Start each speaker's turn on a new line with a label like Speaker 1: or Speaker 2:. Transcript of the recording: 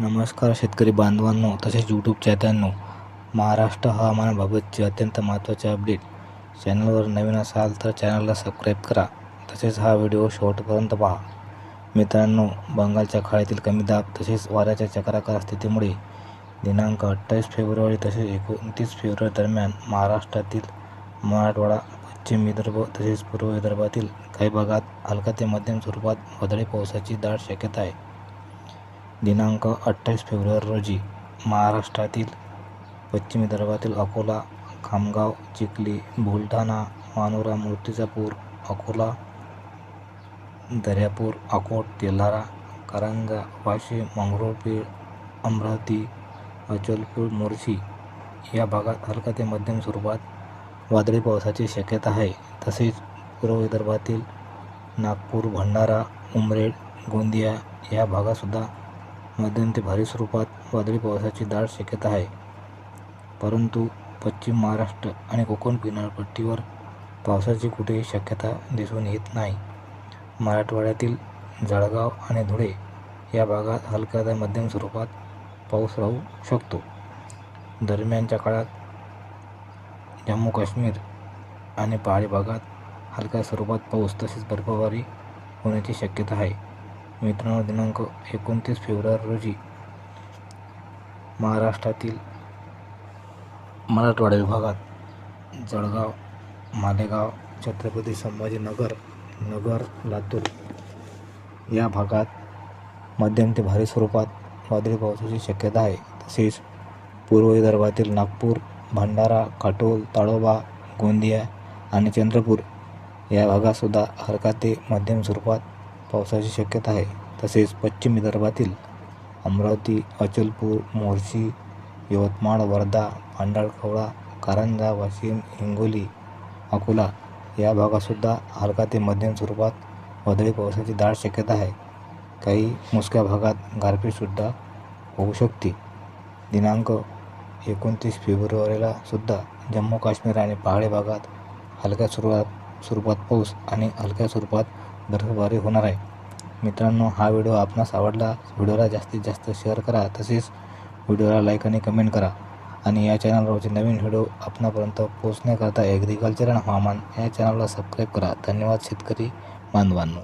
Speaker 1: नमस्कार शेतकरी बांधवांनो तसेच यूट्यूब चाहत्यांनो महाराष्ट्र हवामानाबाबतचे अत्यंत महत्त्वाचे अपडेट. चॅनलवर नवीन असाल तर चॅनलला सबस्क्राईब करा. तसेच हा व्हिडिओ शेवटपर्यंत पहा. मित्रांनो बंगालच्या खाडीतील कमी दाब तसेच वाऱ्याच्या चक्राकार स्थितीमुळे दिनांक अठ्ठावीस फेब्रुवारी तसेच एकोणतीस फेब्रुवारी दरम्यान महाराष्ट्रातील मराठवाडा पश्चिम विदर्भ तसेच पूर्व विदर्भातील काही भागात हलका ते मध्यम स्वरूपात वादळी पावसाची दाट शक्यता आहे. दिनांक अठ्ठावीस फेब्रुवारी रोजी महाराष्ट्रातील पश्चिम विदर्भातील अकोला खामगाव चिखली बुलढाणा मानोरा मूर्तिजापूर अकोला दर्यापूर अकोट तेल्हारा कारंजा वाशिम मंगरुळपीर अमरावती अचलपूर मोर्शी या भागात हलका ते मध्यम स्वरूपात वादळी पावसाची शक्यता आहे. तसेच पूर्व विदर्भातील नागपूर भंडारा उमरेड गोंदिया या भागातसुद्धा मध्यम ते भारी स्वरूपात वादळी पावसाची दाट शक्यता आहे. परंतु पश्चिम महाराष्ट्र आणि कोकण किनारपट्टीवर पावसाची कुठेही शक्यता दिसून येत नाही. मराठवाड्यातील जळगाव आणि धुळे या भागात हलक्या ते मध्यम स्वरूपात पाऊस राहू शकतो. दरम्यानच्या काळात जम्मू काश्मीर आणि पहाडी भागात हलक्या स्वरूपात पाऊस तसेच बर्फबारी होण्याची शक्यता आहे. मित्रांनो दिनांक एकोणतीस फेब्रुवारी रोजी महाराष्ट्रातील मराठवाडा विभागात जळगाव मालेगाव छत्रपती संभाजीनगर नगर लातूर या भागात मध्यम ते भारी स्वरूपात वादळी पावसाची शक्यता आहे. तसेच पूर्व विदर्भातील नागपूर भंडारा काटोल ताडोबा गोंदिया आणि चंद्रपूर या भागातसुद्धा हलका ते मध्यम स्वरूपात पावसाची शक्यता आहे. तसेच पश्चिम विदर्भातील अमरावती अचलपूर मोर्शी यवतमाळ वर्धा पांढरकवडा कारंजा वाशिम हिंगोली अकोला या भागातसुद्धा हलका ते मध्यम स्वरूपात वादळी पावसाची दाट शक्यता आहे. काही मोजक्या भागात गारपीटसुद्धा होऊ शकते. दिनांक एकोणतीस फेब्रुवारीला सुद्धा जम्मू काश्मीर आणि पहाडी भागात हलक्या स्वरूपात स्वरूपात पाऊस आणि हलक्या स्वरूपात बर्फबारी होणार आहे. मित्रांनो हा व्हिडिओ आपणास आवडला व्हिडिओला जास्तीत जास्त शेअर करा तसेच व्हिडिओला लाईक आणि कमेंट करा. आणि या चॅनलवरचे नवीन व्हिडिओ आपणापर्यंत पोहोचण्याकरता ॲग्रिकल्चर आणि हवामान या चॅनलला सबस्क्राईब करा. धन्यवाद शेतकरी बांधवांनो.